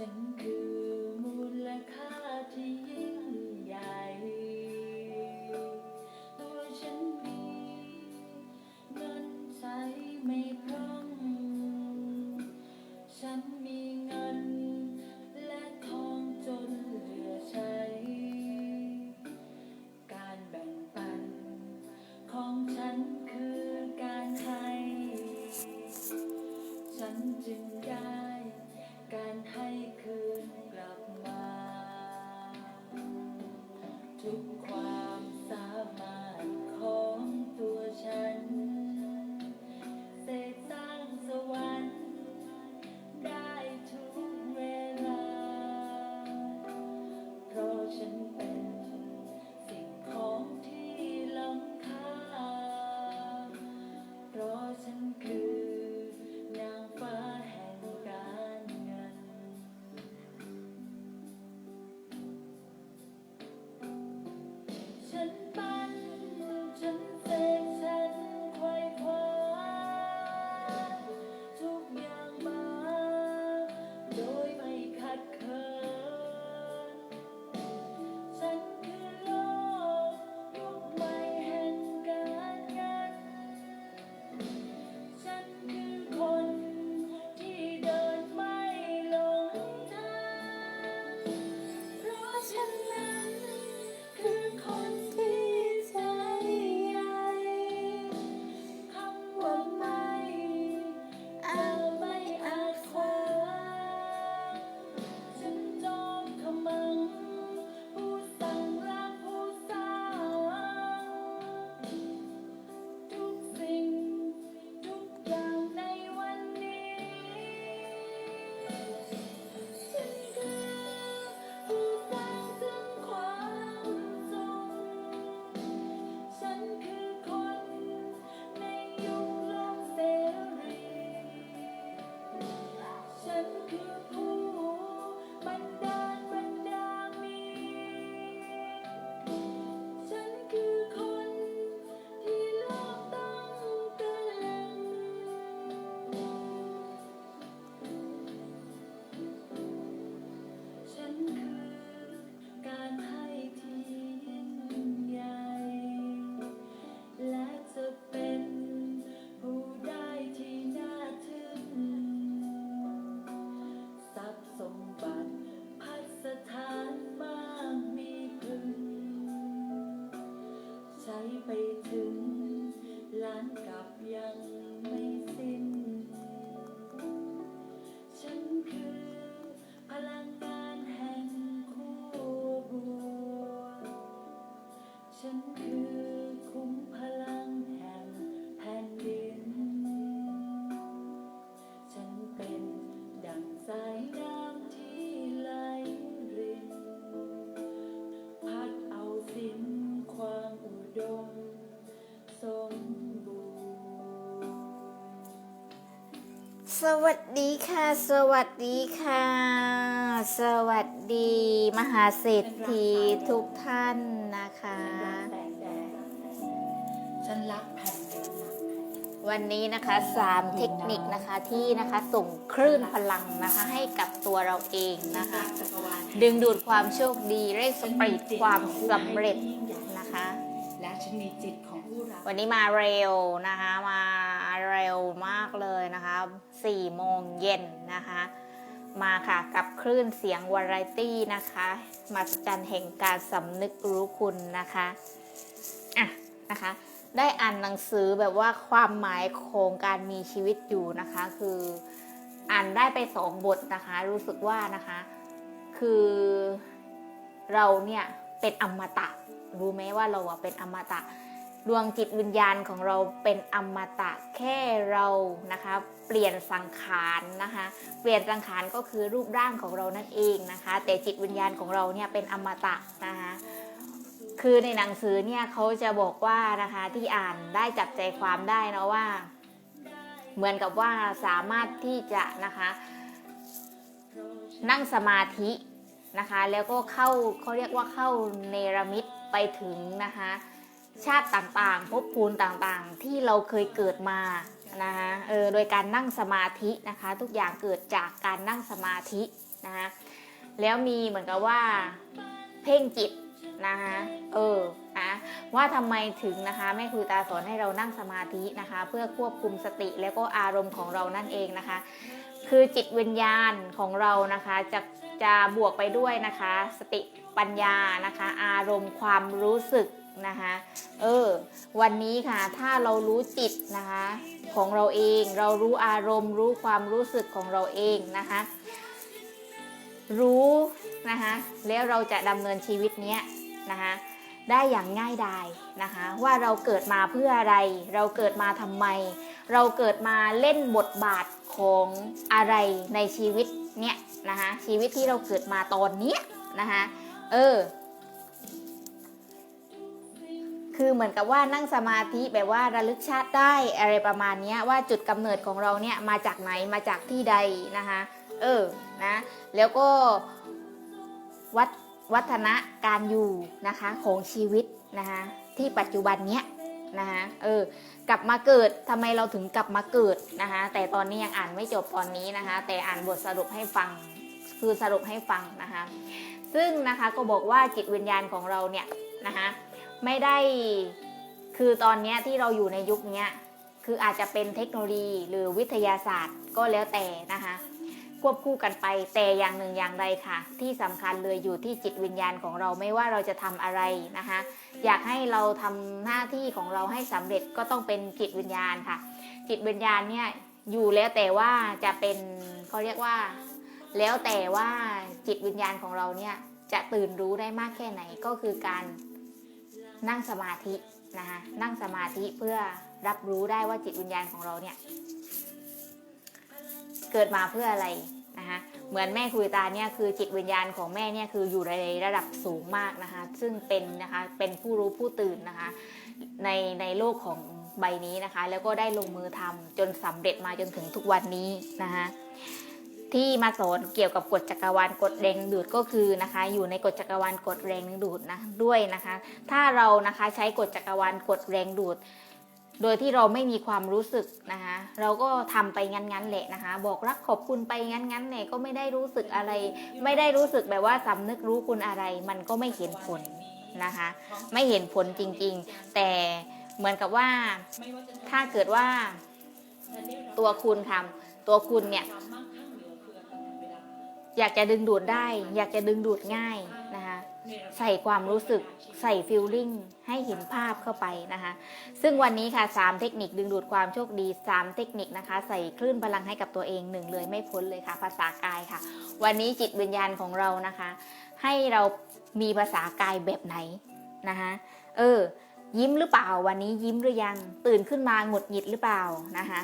ฉั ทุก good boy. สวัสดีค่ะ สวัสดีค่ะ สวัสดี มหาเศรษฐีทุกท่านนะคะ ฉันรักแผ่นดินวันนี้นะคะสามเทคนิคนะคะที่นะคะส่งคลื่นพลังนะคะ ให้กับตัวเราเองนะคะจักรวาลดึงดูดความโชคดีเร่งสปริตความสำเร็จนะคะ และฉันมีจิตของผู้รับวันนี้มาเร็วนะคะมาเร็วมากเลยนะคะ4โมงเย็นนะคะ มาค่ะกับคลื่นเสียงวาไรตี้นะคะมาสจันแห่งการสำนึกรู้คุณนะคะอะนะคะได้อ่านหนังสือแบบว่าความหมายของการมีชีวิตอยู่นะคะ คืออ่านได้ไปสองบทนะคะ รู้สึกว่านะคะ คือเราเนี่ยเป็นอมตะ รู้ไหมว่าเราอะเป็นอมตะ ดวงจิตวิญญาณของเราเป็นอมตะแค่เรานะคะ เปลี่ยนสังขารนะคะ เปลี่ยนสังขารก็คือรูปร่างของเรานั่นเองนะคะ แต่จิตวิญญาณของเราเนี่ยเป็นอมตะนะคะคือในหนังสือเนี่ยเขาจะบอกว่านะคะที่อ่านได้จับใจความได้นะว่า เหมือนกับว่าสามารถที่จะนะคะ นั่งสมาธินะคะ แล้วก็เข้าเขาเรียกว่าเข้าเนรมิตไปถึงนะคะ ชาติต่างๆภพภูมิต่างๆ ที่เราเคยเกิดมานะคะเออโดยการนั่งสมาธินะคะ ทุกอย่างเกิดจากการนั่งสมาธินะคะแล้วมีเหมือนกับว่า เพ่งจิตนะคะเออนะว่าทำไมถึงนะคะแม่ครูตาสอนให้เรานั่งสมาธินะคะ เพื่อควบคุมสติแล้วก็อารมณ์ของเรานั่นเองนะคะ คือจิตวิญญาณของเรานะคะจะจะบวกไปด้วยนะคะ สติปัญญานะคะ อารมณ์ความรู้สึก นะคะเออวันนี้ค่ะถ้าเรารู้จิตนะคะของเราเองเรารู้อารมณ์ รู้ความรู้สึกของเราเองนะคะรู้นะคะแล้วเราจะดำเนินชีวิตเนี้ยนะคะได้อย่างง่ายดายนะคะว่าเราเกิดมาเพื่ออะไร เราเกิดมาทำไม เราเกิดมาเล่นบทบาทของอะไรในชีวิตเนี้ยนะคะชีวิตที่เราเกิดมาตอนเนี้ยนะคะเออ คือเหมือนกับว่านั่งสมาธิแบบว่าระลึกชาติได้อะไรประมาณนี้ว่าจุดกำเนิดของเราเนี่ยมาจากไหนมาจากที่ใดนะคะเออนะแล้วก็วัดวัฒนะการอยู่นะคะของชีวิตนะคะที่ปัจจุบันเนี้ยนะคะเออกลับมาเกิดทำไมเราถึงกลับมาเกิดนะคะแต่ตอนนี้ยังอ่านไม่จบตอนนี้นะคะแต่อ่านบทสรุปให้ฟังคือสรุปให้ฟังนะคะซึ่งนะคะก็บอกว่าจิตวิญญาณของเราเนี่ยนะคะ ไม่ได้ คือตอนนี้ที่เราอยู่ในยุคนี้คืออาจจะเป็นเทคโนโลยีหรือวิทยาศาสตร์ก็แล้วแต่นะคะ ควบคู่กันไปแต่อย่างหนึ่งอย่างใดค่ะ ที่สำคัญเลยอยู่ที่จิตวิญญาณของเราไม่ว่าเราจะทำอะไรนะคะ อยากให้เราทำหน้าที่ของเราให้สำเร็จก็ต้องเป็นจิตวิญญาณค่ะ จิตวิญญาณเนี่ยอยู่แล้วแต่ว่าจะเป็นเขาเรียกว่า แล้วแต่ว่าจิตวิญญาณของเราเนี่ยจะตื่นรู้ได้มากแค่ไหนก็คือการ นั่งสมาธินะคะนั่งสมาธิเพื่อรับรู้ได้ว่าจิตวิญญาณของเราเนี่ย เกิดมาเพื่ออะไรนะคะเหมือนแม่คุยตาเนี่ยคือจิตวิญญาณของแม่เนี่ยคืออยู่ในระดับสูงมากนะคะ ซึ่งเป็นนะคะเป็นผู้รู้ผู้ตื่นนะคะ ในในโลกของใบนี้นะคะ แล้วก็ได้ลงมือทำจนสำเร็จมาจนถึงทุกวันนี้นะคะ ที่มาสอนเกี่ยวกับกฎจักรวาลกฎแรงดูดก็คือนะคะ อยู่ในกฎจักรวาลกฎแรงดูดนะด้วยนะคะ ถ้าเรานะคะใช้กฎจักรวาลกฎแรงดูด โดยที่เราไม่มีความรู้สึกนะคะ เราก็ทำไปงั้นๆแหละนะคะ บอกรักขอบคุณไปงั้นๆเนี่ยก็ไม่ได้รู้สึกอะไร ไม่ได้รู้สึกแบบว่าสำนึกรู้คุณอะไร มันก็ไม่เห็นผลนะคะ ไม่เห็นผลจริงๆ แต่เหมือนกับว่าถ้าเกิดว่าตัวคุณทำตัวคุณเนี่ย อยากจะดึงดูดได้ อยากจะดึงดูดง่ายนะคะใส่ความรู้สึกใส่ฟิลลิ่งให้เห็นภาพเข้าไปนะคะซึ่งวันนี้ค่ะ 3 เทคนิคดึงดูดความโชคดี 3 เทคนิคนะคะ ใส่คลื่นพลังให้กับตัวเองหนึ่งเลยไม่พ้นเลยค่ะ ภาษากายค่ะ วันนี้จิตวิญญาณของเรานะคะ ให้เรามีภาษากายแบบไหนนะคะเออ ยิ้มหรือเปล่า วันนี้ยิ้มหรือยังตื่นขึ้นมาหงุดหงิดหรือเปล่านะคะ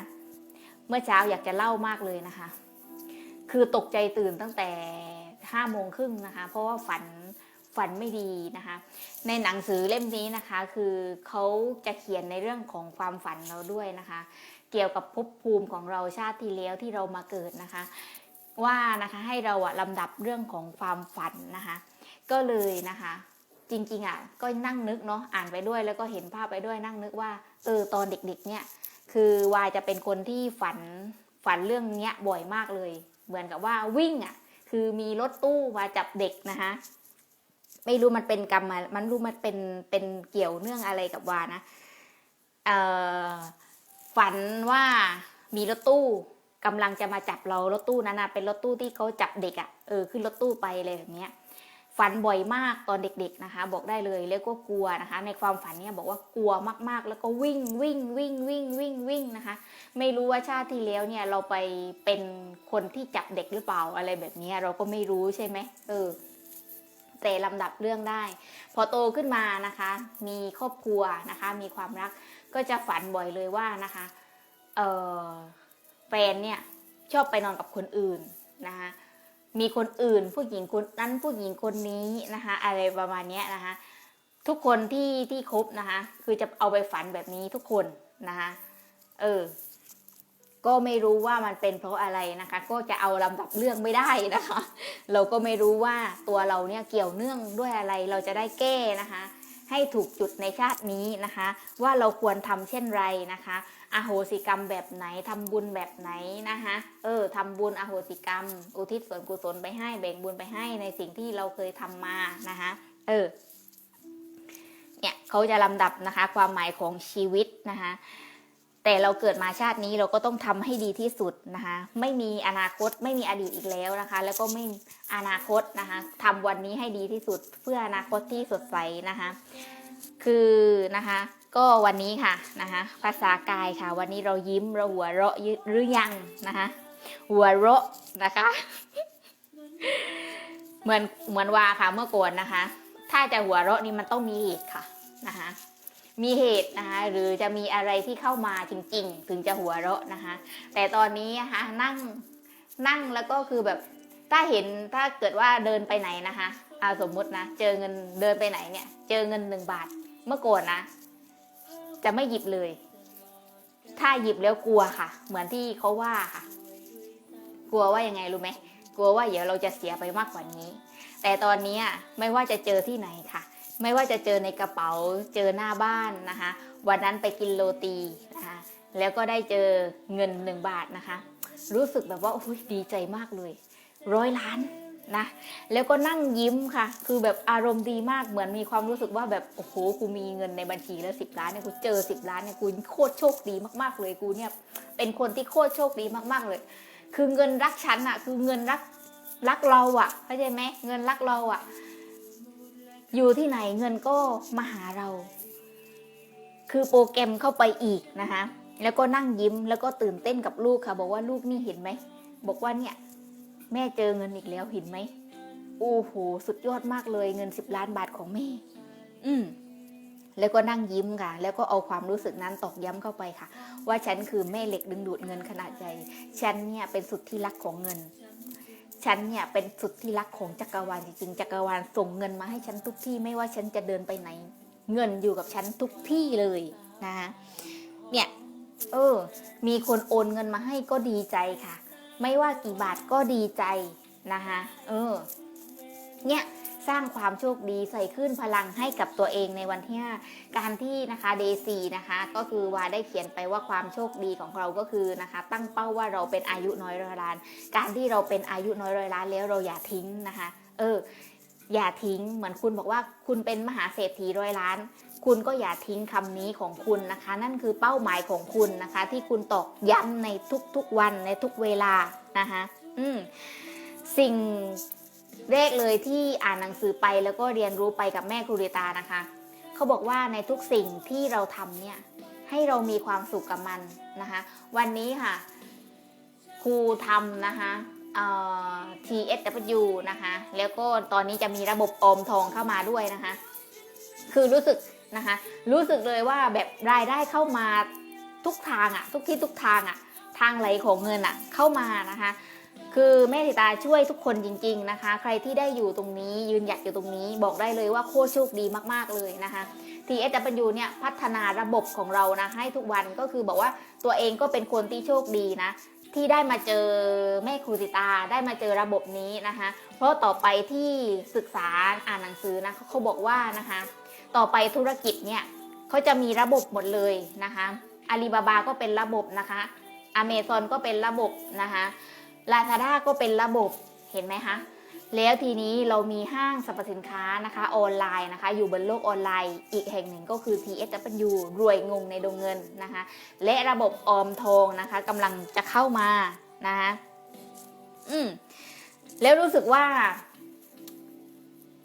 เมื่อเช้าอยากจะเล่ามากเลยนะคะ คือตกใจตื่นตั้งแต่ห้าโมงครึ่งนะคะ เพราะว่าฝันฝันไม่ดีนะคะ ในหนังสือเล่มนี้นะคะ คือเขาจะเขียนในเรื่องของความฝันเราด้วยนะคะ เกี่ยวกับภพภูมิของเราชาติที่แล้วที่เรามาเกิดนะคะ ว่านะคะให้เราอะลำดับเรื่องของความฝันนะคะ ก็เลยนะคะจริงๆอะก็นั่งนึกเนาะอ่านไปด้วยแล้วก็เห็นภาพไปด้วยนั่งนึกว่าเออตอนเด็กๆเนี่ยคือวายจะเป็นคนที่ฝันฝันเรื่องเนี้ยบ่อยมากเลย เหมือนกับว่าวิ่งอะ คือมีรถตู้มาจับเด็กนะคะไม่รู้มันเป็นกรรมมามันรู้มันเป็นเป็นเกี่ยวเนื่องอะไรกับวานะเอ่อฝันว่ามีรถตู้กำลังจะมาจับเรารถตู้นั้นนะเป็นรถตู้ที่เขาจับเด็กอะ่ะเออขึ้นรถตู้ไปเลยแบบเนี้ย ฝันบ่อยมากตอนเด็กๆนะคะ บอกได้เลยแล้วก็กลัวนะคะ ในความฝันเนี่ยบอกว่ากลัวมากๆ แล้วก็วิ่งวิ่งวิ่งวิ่งวิ่งวิ่งนะคะ ไม่รู้ว่าชาติที่แล้วเนี่ยเราไปเป็นคนที่จับเด็กหรือเปล่าอะไรแบบนี้เราก็ไม่รู้ใช่ไหมเออแต่ลำดับเรื่องได้ พอโตขึ้นมานะคะ มีครอบครัวนะคะ มีความรักก็จะฝันบ่อยเลยว่านะคะเออแฟนเนี่ยชอบไปนอนกับคนอื่นนะคะ มีคนอื่น ผู้หญิงคนนั้นผู้หญิงคนนี้นะคะ อะไรประมาณนี้นะคะ ทุกคนที่ที่คบนะคะ คือจะเอาไปฝันแบบนี้ทุกคนนะคะเออ ก็ไม่รู้ว่ามันเป็นเพราะอะไรนะคะ ก็จะเอาลำดับเรื่องไม่ได้นะคะ เราก็ไม่รู้ว่าตัวเราเนี่ยเกี่ยวเนื่องด้วยอะไรเราจะได้แก้นะคะ ให้ถูกจุดในชาตินี้นะคะ ว่าเราควรทำเช่นไรนะคะ อโหสิกรรมแบบไหนทำบุญแบบไหนนะคะเออทำบุญอโหสิกรรม อุทิศส่วนกุศลไปให้แบ่งบุญไปให้ในสิ่งที่เราเคยทำมานะคะเออเนี่ยเขาจะลำดับนะคะ ความหมายของชีวิตนะคะแต่เราเกิดมาชาตินี้เราก็ต้องทำให้ดีที่สุดนะคะไม่มีอนาคตไม่มีอดีตอีกแล้วนะคะ แล้วก็ไม่อนาคตนะคะทำวันนี้ให้ดีที่สุด เพื่ออนาคตที่สดใสนะคะ คือนะคะ ก็วันนี้ค่ะนะคะภาษากายค่ะ วันนี้เรายิ้มเราหัวเราะหรือยังนะคะ หัวเราะนะคะ เหมือนเหมือนว่าค่ะเมื่อก่อนนะคะ ถ้าจะหัวเราะนี่มันต้องมีเหตุค่ะนะคะมีเหตุนะคะหรือจะมีอะไรที่เข้ามาจริง ๆ ถึงจะหัวเราะนะคะ แต่ตอนนี้นะคะนั่งนั่งแล้วก็คือแบบถ้าเห็นถ้าเกิดว่าเดินไปไหนนะคะเอาสมมุตินะ เจอเงินเดินไปไหนเนี่ย เจอเงินหนึ่งบาท เมื่อก่อนนะ จะไม่หยิบเลย ถ้าหยิบแล้วกลัวค่ะ เหมือนที่เขาว่าค่ะ กลัวว่ายังไงรู้ไหมกลัวว่าเดี๋ยวเราจะเสียไปมากกว่านี้ แต่ตอนนี้ไม่ว่าจะเจอที่ไหนค่ะ ไม่ว่าจะเจอในกระเป๋า เจอหน้าบ้านนะคะ วันนั้นไปกินโรตีนะคะ แล้วก็ได้เจอเงินหนึ่งบาทนะคะ รู้สึกแบบว่าโอ้ยดีใจมากเลย ร้อยล้าน นะ แล้วก็นั่งยิ้มค่ะ คือแบบอารมณ์ดีมากเหมือนมีความรู้สึกว่าแบบโอ้โหกูมีเงินในบัญชีแล้วสิบล้านเนี่ยกูเจอสิบล้านเนี่ยกูโคตรโชคดีมากๆเลยกูเนี่ยเป็นคนที่โคตรโชคดีมากๆเลย คือเงินรักฉันอะคือเงินรักรักเราอะเข้าใจไหมเงินรักเราอะอยู่ที่ไหนเงินก็มาหาเรา คือโปรแกรมเข้าไปอีกนะคะแล้วก็นั่งยิ้มแล้วก็ตื่นเต้นกับลูกค่ะ บอกว่าลูกนี่เห็นไหมบอกว่าเนี่ย แม่เจอเงินอีกแล้วเห็นไหมโอ้โหสุดยอดมากเลยเงินสิบล้านบาทของแม่ อืมแล้วก็นั่งยิ้มค่ะ แล้วก็เอาความรู้สึกนั้นตอกย้ำเข้าไปค่ะ ว่าฉันคือแม่เหล็กดึงดูดเงินขนาดใหญ่ ฉันเนี่ยเป็นสุดที่รักของเงิน ฉันเนี่ยเป็นสุดที่รักของจักรวาลจริงๆ จักรวาลส่งเงินมาให้ฉันทุกที่ไม่ว่าฉันจะเดินไปไหน เงินอยู่กับฉันทุกที่เลยนะคะเนี่ย เออ มีคนโอนเงินมาให้ก็ดีใจค่ะ ไม่ว่ากี่บาทก็ดีใจนะคะเออเนี่ยสร้างความโชคดีใส่ขึ้นพลังให้กับตัวเองในวันที่การที่นะคะเดซีนะคะก็คือว่าได้เขียนไปว่าความโชคดีของเราก็คือนะคะตั้งเป้าว่าเราเป็นอายุน้อยร้อยล้าน การที่เราเป็นอายุน้อยร้อยล้านแล้วเราอย่าทิ้งนะคะ เออ อย่าทิ้งเหมือนคุณบอกว่าคุณเป็นมหาเศรษฐีร้อยล้าน คุณก็อย่าทิ้งคำนี้ของคุณนะคะ นั่นคือเป้าหมายของคุณนะคะ ที่คุณตอกย้ำในทุกๆวันในทุกเวลานะคะอืมสิ่งแรกเลยที่อ่านหนังสือไปแล้วก็เรียนรู้ไปกับแม่ครูเรตานะคะ เขาบอกว่าในทุกสิ่งที่เราทำเนี่ยให้เรามีความสุขกับมันนะคะ วันนี้ค่ะ ครูทำนะคะ TSW นะคะ แล้วก็ตอนนี้จะมีระบบออมทองเข้ามาด้วยนะคะ คือรู้สึก นะคะ รู้สึกเลยว่าแบบรายได้เข้ามาทุกทางอะทุกที่ทุกทางอะทางไหลของเงินอะเข้ามานะคะ คือแม่สิตาช่วยทุกคนจริง ๆนะคะ ใครที่ได้อยู่ตรงนี้ยืนหยัดอยู่ตรงนี้บอกได้เลยว่าโคตรโชคดีมากๆเลยนะคะ TSW เนี่ยพัฒนาระบบของเรานะให้ทุกวันก็คือบอกว่าตัวเองก็เป็นคนที่โชคดีนะที่ได้มาเจอแม่ครูสิตาได้มาเจอระบบนี้นะคะ เพราะต่อไปที่ศึกษาอ่านหนังสือนะเขาบอกว่านะคะ ต่อไปธุรกิจเนี่ยเขาจะมีระบบหมดเลยนะคะอาลีบาบาก็เป็นระบบนะคะอเมซอนก็เป็นระบบนะคะลาซาด้าก็เป็นระบบเห็นไหมคะแล้วทีนี้เรามีห้างสรรพสินค้านะคะออนไลน์นะคะ อยู่บนโลกออนไลน์ อีกแห่งหนึ่งก็คือ TSW รวยงงในดงเงินนะคะ และระบบออมทองนะคะกำลังจะเข้ามานะคะอืมแล้วรู้สึกว่า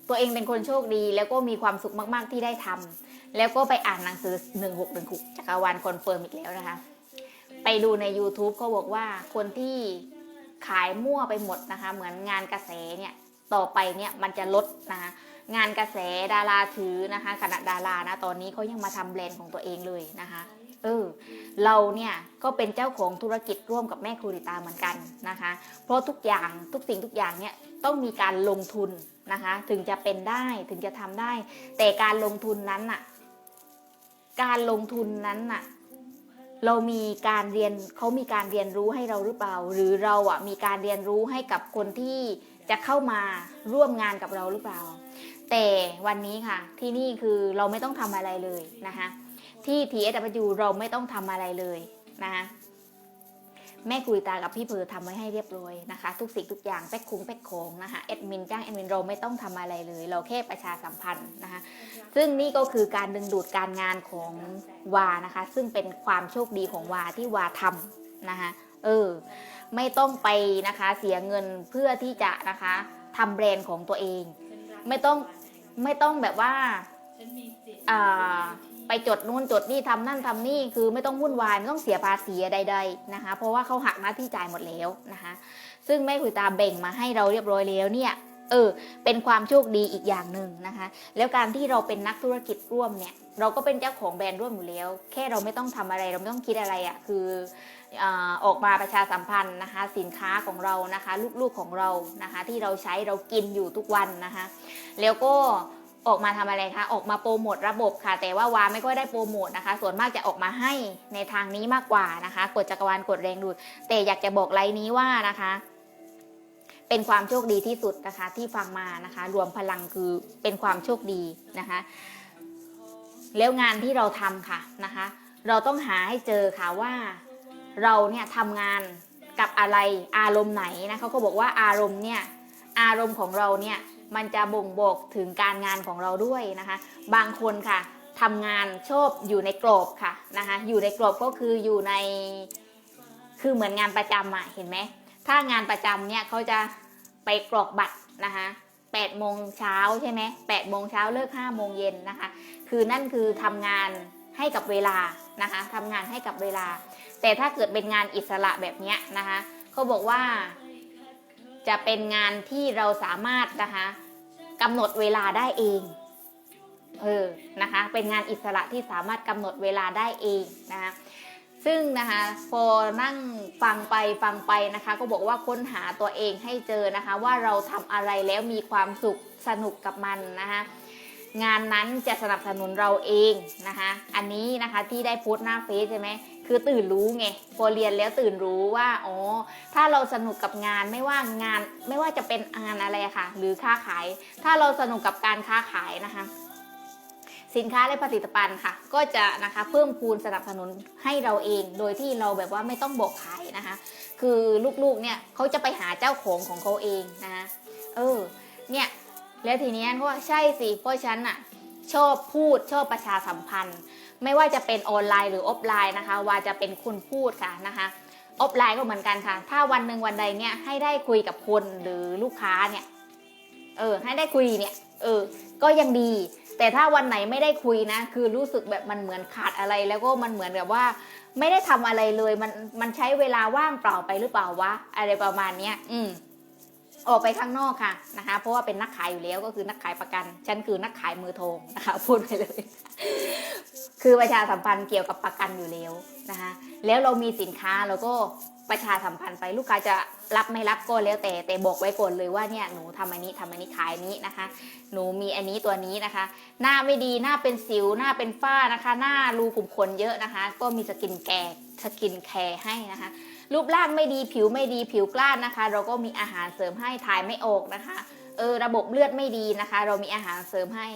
ตัวเองเป็นคนโชคดีแล้วก็มีความสุขมากๆที่ได้ทำแล้วก็ไปอ่านหนังสือ 1616จักรวาลคอนเฟิร์มอีกแล้วนะคะ ไปดูใน YouTube เขาบอกว่าคนที่ขายมั่วไปหมดนะคะ เหมือนงานกระแสเนี่ยต่อไปเนี่ยมันจะลดนะคะงานกระแสดาราถือนะคะขณะดารานะตอนนี้เขายังมาทำแบรนด์ของตัวเองเลยนะคะเออเราเนี่ยก็เป็นเจ้าของธุรกิจร่วมกับแม่ครูริตาเหมือนกันนะคะ เพราะทุกอย่างทุกสิ่งทุกอย่างเนี่ย ต้องมีการลงทุนนะคะถึงจะเป็นได้ถึงจะทำได้ แต่การลงทุนนั้นน่ะการลงทุนนั้นน่ะเรามีการเรียนเขามีการเรียนรู้ให้เราหรือเปล่า หรือเราอะมีการเรียนรู้ให้กับคนที่จะเข้ามาร่วมงานกับเราหรือเปล่า แต่วันนี้ค่ะที่นี่คือเราไม่ต้องทำอะไรเลยนะคะที่ TSW เราไม่ต้องทำอะไรเลยนะคะ แม่กุยตากับพี่เพอทำไว้ให้เรียบร้อยนะคะ ทุกสิ่งทุกอย่างแป๊กคุ้งแป๊กโคงนะคะแอดมินจ้างแอดมินเราไม่ต้องทำอะไรเลย เราแค่ประชาสัมพันธ์นะคะ ซึ่งนี่ก็คือการดึงดูดการงานของวานะคะ ซึ่งเป็นความโชคดีของวาที่วาทำนะคะเออไม่ต้องไปนะคะเสียเงินเพื่อที่จะนะคะทำแบรนด์ของตัวเอง ไม่ต้องไม่ต้องแบบว่าอ่า ไปจดนู่นจดนี่ทำนั่นทำนี่คือไม่ต้องวุ่นวายไม่ต้องเสียภาษีใด ๆนะคะ เพราะว่าเขาหักหน้าที่จ่ายหมดแล้วนะคะ ซึ่งแม่คุยตาแบ่งมาให้เราเรียบร้อยแล้วเนี่ยเออเป็นความโชคดีอีกอย่างหนึ่งนะคะ แล้วการที่เราเป็นนักธุรกิจร่วมเนี่ยเราก็เป็นเจ้าของแบรนด์ร่วมอยู่แล้ว แค่เราไม่ต้องทำอะไรเราไม่ต้องคิดอะไรอะ่ะคืออออกมาประชาสัมพันธ์นะคะ สินค้าของเรานะคะ ลูกๆของเรานะคะ ที่เราใช้เรากินอยู่ทุกวันนะคะ แล้วก็ ออกมาทำอะไรคะ ออกมาโปรโมทระบบค่ะ แต่ว่าวาไม่ค่อยได้โปรโมทนะคะ ส่วนมากจะออกมาให้ในทางนี้มากกว่านะคะ กดจักรวาลกดแรงดูด แต่อยากจะบอกไลน์นี้ว่านะคะ เป็นความโชคดีที่สุดนะคะ ที่ฟังมานะคะ รวมพลังคือเป็นความโชคดีนะคะ แล้วงานที่เราทำค่ะนะคะ เราต้องหาให้เจอค่ะว่าเราเนี่ยทำงานกับอะไรอารมณ์ไหนนะเขาก็บอกว่าอารมณ์เนี่ยอารมณ์ของเราเนี่ย มันจะบ่งบอกถึงการงานของเราด้วยนะคะ บางคนค่ะทำงานชอบอยู่ในกรอบค่ะนะคะอยู่ในกรอบก็คืออยู่ในคือเหมือนงานประจำอะเห็นไหมถ้างานประจำเนี่ยเขาจะไปกรอกบัตรนะคะ8โมงเช้าใช่ไหม8โมงเช้าเลิก5โมงเย็นนะคะ คือนั่นคือทำงานให้กับเวลานะคะทำงานให้กับเวลา แต่ถ้าเกิดเป็นงานอิสระแบบนี้นะคะเขาบอกว่า จะเป็นงานที่เราสามารถนะคะ กำหนดเวลาได้เองเออนะคะเป็นงานอิสระที่สามารถกำหนดเวลาได้เองนะคะซึ่งนะคะพอนั่งฟังไปฟังไปนะคะ ก็บอกว่าค้นหาตัวเองให้เจอนะคะ ว่าเราทำอะไรแล้วมีความสุขสนุกกับมันนะคะงานนั้นจะสนับสนุนเราเองนะคะ อันนี้นะคะที่ได้โพสต์หน้าเฟซใช่ไหม คือตื่นรู้ไงพอเรียนแล้วตื่นรู้ว่าอ๋อถ้าเราสนุกกับงานไม่ว่างานไม่ว่าจะเป็นงานอะไรค่ะ หรือค้าขาย ถ้าเราสนุกกับการค้าขายนะคะ สินค้าและผลิตภัณฑ์ค่ะ ก็จะนะคะเพิ่มพูนสนับสนุนให้เราเอง โดยที่เราแบบว่าไม่ต้องบอกขายนะคะ คือลูกๆเนี่ยเขาจะไปหาเจ้าของของเขาเองนะคะเออเนี่ยแล้วทีนี้เขาว่าใช่สิเพราะฉันอะชอบพูดชอบประชาสัมพันธ์ ไม่ว่าจะเป็นออนไลน์หรือออฟไลน์นะคะว่าจะเป็นคนพูดค่ะนะคะออฟไลน์ก็เหมือนกันค่ะ ถ้าวันหนึ่งวันใดเนี่ยให้ได้คุยกับคนหรือลูกค้าเนี่ย เออ ให้ได้คุยเนี่ย เออ ก็ยังดี แต่ถ้าวันไหนไม่ได้คุยนะ คือรู้สึกแบบมันเหมือนขาดอะไร แล้วก็มันเหมือนแบบว่า ไม่ได้ทำอะไรเลย มัน มันใช้เวลาว่างเปล่าไปหรือเปล่าวะ อะไรประมาณเนี้ย อืม ออกไปข้างนอกค่ะนะคะ เพราะว่าเป็นนักขายอยู่แล้วก็คือนักขายประกัน ฉันคือนักขายมือโทงนะคะพูดไปเลย คือประชาสัมพันธ์เกี่ยวกับประกันอยู่แล้วนะคะ แล้วเรามีสินค้าเราก็ประชาสัมพันธ์ไปลูกค้าจะรับไม่รับก็แล้วแต่แต่บอกไว้ก่อนเลยว่าเนี่ยหนูทำอันนี้ทำอันนี้ขายนนี้นะคะ หนูมีอันนี้ตัวนี้นะคะ หน้าไม่ดีหน้าเป็นสิวหน้าเป็นฝ้านะคะ หน้ารูขุมขนเยอะนะคะ ก็มีสกินแกร์สกินแคร์ให้นะคะ รูปร่างไม่ดีผิวไม่ดีผิวกล้านนะคะ เราก็มีอาหารเสริมให้ถ่ายไม่ออกนะคะเออระบบเลือดไม่ดีนะคะ เรามีอาหารเสริมให้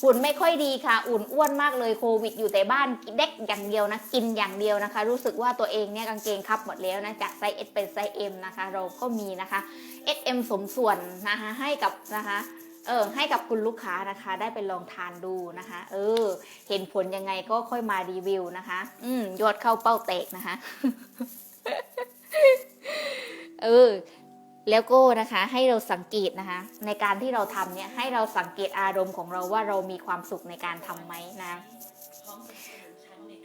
หุ่นไม่ค่อยดีค่ะ อุ่นอ้วนมากเลยโควิด อยู่แต่บ้านเด็กอย่างเดียวนะกินอย่างเดียวนะคะ รู้สึกว่าตัวเองเนี่ยกางเกงคับหมดแล้วนะจากไซส์ S เป็นไซส์ M นะคะ เราก็มีนะคะ SM สมส่วนนะคะให้กับนะคะเออให้กับคุณลูกค้านะคะ ได้ไปลองทานดูนะคะ เออ เห็นผลยังไงก็ค่อยมารีวิวนะคะ อืมยอดเข้าเป้าเตกนะคะ เออ แล้วก็นะคะ ให้เราสังเกตนะคะ ในการที่เราทำเนี่ยให้เราสังเกตอารมณ์ของเราว่าเรามีความสุขในการทำไหมนะ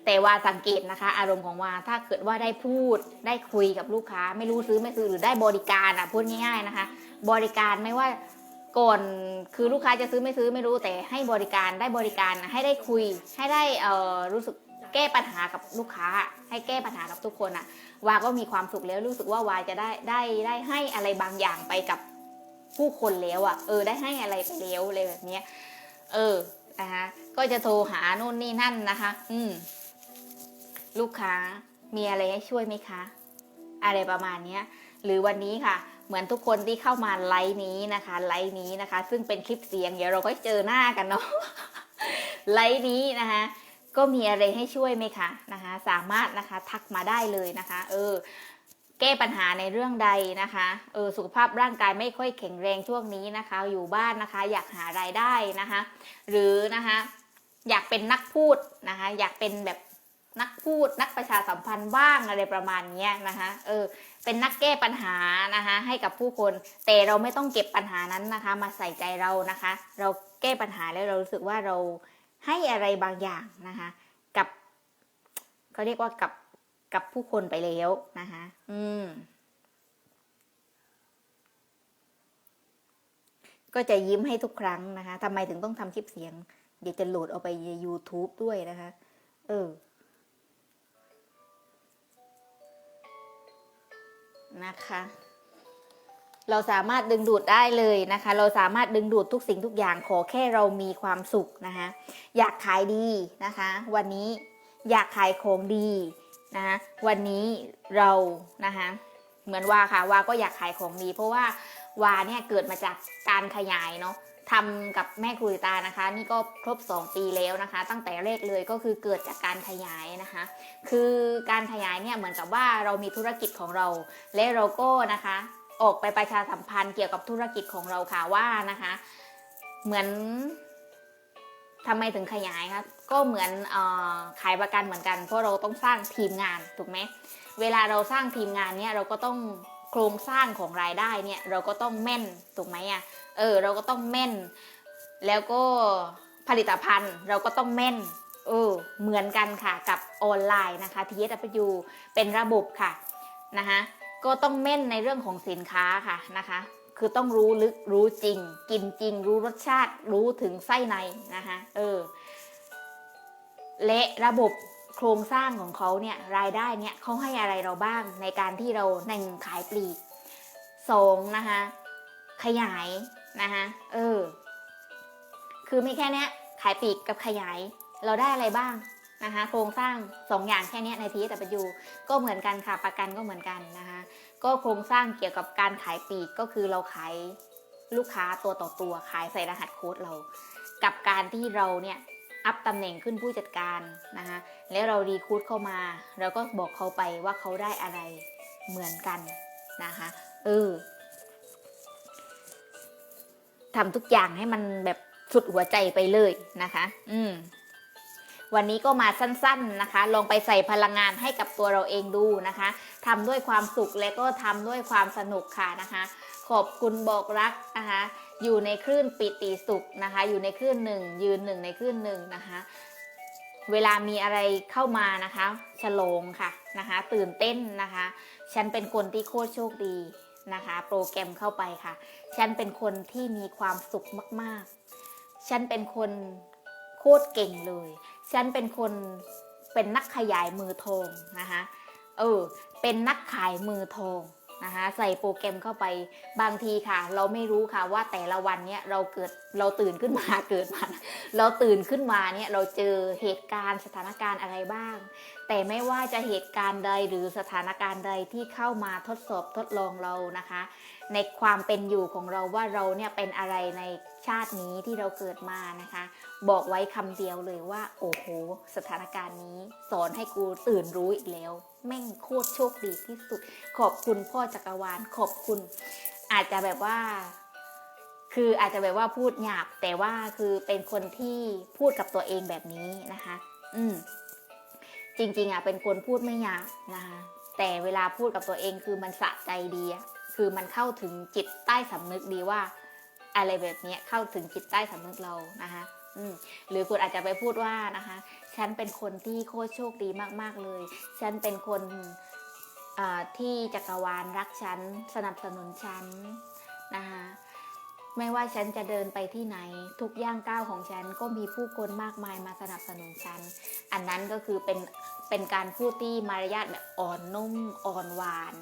แต่ว่าสังเกตนะคะ อารมณ์ของว่าถ้าเกิดว่าได้พูดได้คุยกับลูกค้า ไม่รู้ซื้อไม่ซื้อหรือได้บริการอะพูดง่ายๆนะคะ บริการไม่ว่าก่อนคือลูกค้าจะซื้อไม่ซื้อไม่รู้แต่ให้บริการได้บริการให้ได้คุย ให้ได้เอ่อรู้สึก ก้ปัญหากับลูกค้า ให้แก้ปัญหากับทุกคนอะวาก็มีความสุขแล้วรู้สึกว่าวาจะได้ได้ได้ให้อะไรบางอย่างไปกับผู้คนแล้วอะ่ะเออได้ให้อะไรไปแล้วอะไรแบบเนี้ยเออนะคะก็จะโทรหาโน่นนี่นั่นนะคะ อืม ลูกค้ามีอะไรให้ช่วยไหมคะ อะไรประมาณเนี้ยหรือวันนี้ค่ะ เหมือนทุกคนที่เข้ามาไลฟ์นี้นะคะ ไลฟ์นี้นะคะ ซึ่งเป็นคลิปเสียง เดี๋ยวเราก็เจอหน้ากันเนาะไลฟ์นี้นะคะ ก็มีอะไรให้ช่วยไหมคะนะคะ สามารถนะคะทักมาได้เลยนะคะ เออ แก้ปัญหาในเรื่องใดนะคะเออสุขภาพร่างกายไม่ค่อยแข็งแรงช่วงนี้นะคะ อยู่บ้านนะคะ อยากหารายได้นะคะ หรือนะคะ อยากเป็นนักพูดนะคะ อยากเป็นแบบนักพูดนักประชาสัมพันธ์บ้างอะไรประมาณนี้นะคะเออเป็นนักแก้ปัญหานะคะ ให้กับผู้คน แต่เราไม่ต้องเก็บปัญหานั้นนะคะ มาใส่ใจเรานะคะ เราแก้ปัญหาแล้วเรารู้สึกว่าเรา ให้อะไรบางอย่างนะคะกับเขาเรียกว่ากับกับผู้คนไปแล้วนะคะอืมก็จะยิ้มให้ทุกครั้งนะคะทำไมถึงต้องทำคลิปเสียง เดี๋ยวจะโหลดเอาไปใน YouTube ด้วยนะคะ เออ นะคะ เราสามารถดึงดูดได้เลยนะคะ เราสามารถดึงดูดทุกสิ่งทุกอย่างขอแค่เรามีความสุขนะคะ อยากขายดีนะคะ วันนี้อยากขายของดีนะคะวันนี้เรานะคะเหมือนว่าค่ะว่าก็อยากขายของดี เพราะว่าวาเนี่ยเกิดมาจากการขยายเนาะทำกับแม่ครูตานะคะ นี่ก็ครบ 2 ปีแล้วนะคะ ตั้งแต่แรกเลยก็คือเกิดจากการขยายนะคะ คือการขยายเนี่ยเหมือนกับว่าเรามีธุรกิจของเรา และเราก็นะคะ ออกไปประชาสัมพันธ์เกี่ยวกับธุรกิจของเราค่ะว่านะคะ เหมือนทำไมถึงขยายคะก็เหมือนออขายประกันเหมือนกัน เพราะเราต้องสร้างทีมงานถูกไหมเวลาเราสร้างทีมงานเนี่ยเราก็ต้องโครงสร้างของรายได้เนี่ยเราก็ต้องแม่นถูกไหมอะเออเราก็ต้องแม่น แล้วก็ผลิตภัณฑ์เราก็ต้องแม่นเออเหมือนกันค่ะกับออนไลน์นะคะ TSW เป็นระบบค่ะนะคะ ก็ต้องแม่นในเรื่องของสินค้าค่ะนะคะ คือต้องรู้ลึกรู้จริง กินจริง รู้รสชาติ รู้ถึงไส้ในนะคะเออและระบบโครงสร้างของเขาเนี่ยรายได้เนี่ยเขาให้อะไรเราบ้างในการที่เราหนึ่งขายปลีกสองนะคะขยายนะคะเออคือมีแค่เนี้ยขายปลีกกับขยายเราได้อะไรบ้าง นะคะโครงสร้างสองอย่างแค่นี้ในทีแต่ประยูก็เหมือนกันค่ะประกันก็เหมือนกันนะคะก็โครงสร้างเกี่ยวกับการขายปีกก็คือเราขายลูกค้าตัวต่อตัวขายใส่รหัสโค้ดเรา กับการที่เราเนี่ยอัพตำแหน่งขึ้นผู้จัดการนะคะแล้วเรารีคูดเข้ามาเราก็บอกเขาไปว่าเขาได้อะไรเหมือนกันนะคะเออทำทุกอย่างให้มันแบบสุดหัวใจไปเลยนะคะ อืม วันนี้ก็มาสั้นๆนะคะ ลองไปใส่พลังงานให้กับตัวเราเองดูนะคะทำด้วยความสุขและก็ทำด้วยความสนุกค่ะนะคะ ขอบคุณบอกรักนะคะ อยู่ในคลื่นปิติสุขนะคะ อยู่ในคลื่นหนึ่งยืนหนึ่งในคลื่นหนึ่งนะคะเวลามีอะไรเข้ามานะคะ ฉลองค่ะนะคะ ตื่นเต้นนะคะ ฉันเป็นคนที่โคตรโชคดีนะคะ โปรแกรมเข้าไปค่ะ ฉันเป็นคนที่มีความสุขมาก ๆ ฉันเป็นคนโคตรเก่งเลย ฉันเป็นคนเป็นนักขยายมือทองนะคะเออเป็นนักขายมือทอง นะคะใส่โปรแกรมเข้าไปบางทีค่ะ เราไม่รู้ค่ะว่าแต่ละวันเนี้ยเราเกิดเราตื่นขึ้นมาเกิดมาเราตื่นขึ้นมาเนี่ยเราเจอเหตุการณ์สถานการณ์อะไรบ้าง แต่ไม่ว่าจะเหตุการณ์ใดหรือสถานการณ์ใดที่เข้ามาทดสอบทดลองเรานะคะ ในความเป็นอยู่ของเราว่าเราเนี่ยเป็นอะไรในชาตินี้ที่เราเกิดมานะคะ บอกไว้คำเดียวเลยว่าโอ้โหสถานการณ์นี้ สอนให้กูตื่นรู้อีกแล้วแม่งโคตรโชคดีที่สุด ขอบคุณพ่อจักรวาลขอบคุณ อาจจะแบบว่า คืออาจจะแบบว่าพูดหยาบ แต่ว่าคือเป็นคนที่พูดกับตัวเองแบบนี้นะคะ อืมจริง ๆอะเป็นคนพูดไม่หยาบนะคะ แต่เวลาพูดกับตัวเองคือมันสะใจดีอะคือมันเข้าถึงจิตใต้สำนึกดีว่า อะไรแบบเนี้ยเข้าถึงจิตใต้สำนึกเรานะคะ หรือคุณอาจจะไปพูดว่านะคะ ฉันเป็นคนที่โคตรโชคดีมากๆเลย ฉันเป็นคนที่จักรวาลรักฉัน สนับสนุนฉันนะคะไม่ว่าฉันจะเดินไปที่ไหน ทุกย่างก้าวของฉันก็มีผู้คนมากมายมาสนับสนุนฉัน อันนั้นก็คือเป็นเป็นการพูดที่มารยาทแบบอ่อนนุ่มอ่อนหวาน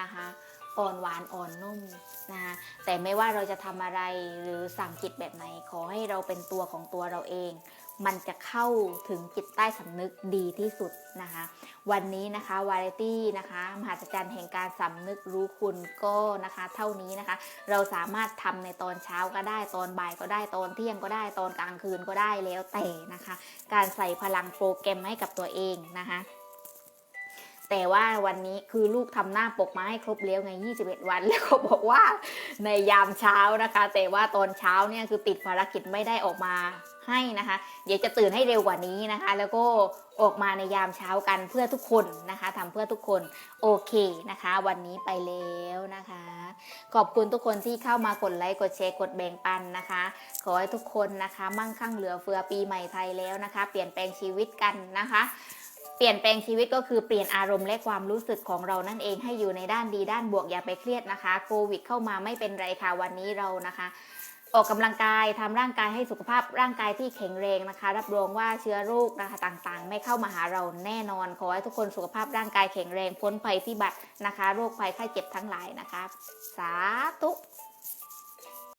นะคะ อ่อนหวานอ่อนนุ่มนะคะแต่ไม่ว่าเราจะทำอะไรหรือสั่งจิตแบบไหน ขอให้เราเป็นตัวของตัวเราเอง มันจะเข้าถึงจิตใต้สำนึกดีที่สุดนะคะ วันนี้นะคะวาไรตี้นะคะมหัศจรรย์แห่งการสำนึกรู้คุณก็นะคะ เท่านี้นะคะ เราสามารถทำในตอนเช้าก็ได้ตอนบ่ายก็ได้ตอนเที่ยงก็ได้ตอนกลางคืนก็ได้แล้วแต่นะคะ การใส่พลังโปรแกรมให้กับตัวเองนะคะ แต่ว่าวันนี้คือลูกทำหน้าปกมาให้ครบแล้วไง 21 วัน แล้วก็บอกว่าในยามเช้านะคะ แต่ว่าตอนเช้าเนี่ยคือติดภารกิจไม่ได้ออกมาให้นะคะ เดี๋ยวจะตื่นให้เร็วกว่านี้นะคะ แล้วก็ออกมาในยามเช้ากันเพื่อทุกคนนะคะทำเพื่อทุกคนโอเคนะคะ วันนี้ไปแล้วนะคะ ขอบคุณทุกคนที่เข้ามากดไลค์กดแชร์กดแบ่งปันนะคะ ขอให้ทุกคนนะคะ มั่งคั่งเหลือเฟือปีใหม่ไทยแล้วนะคะ เปลี่ยนแปลงชีวิตกันนะคะ เปลี่ยนแปลงชีวิตก็คือเปลี่ยนอารมณ์และความรู้สึกของเรานั่นเองให้อยู่ในด้านดีด้านบวกอย่าไปเครียดนะคะโควิดเข้ามาไม่เป็นไรค่ะวันนี้เรานะคะ ออกกำลังกายทำร่างกายให้สุขภาพร่างกายที่แข็งแรงนะคะ รับรองว่าเชื้อโรคนะคะต่างๆ ไม่เข้ามาหาเราแน่นอนขอให้ทุกคนสุขภาพร่างกายแข็งแรงพ้นภัยพิบัตินะคะ โรคภัยไข้เจ็บทั้งหลายนะคะ สาธุ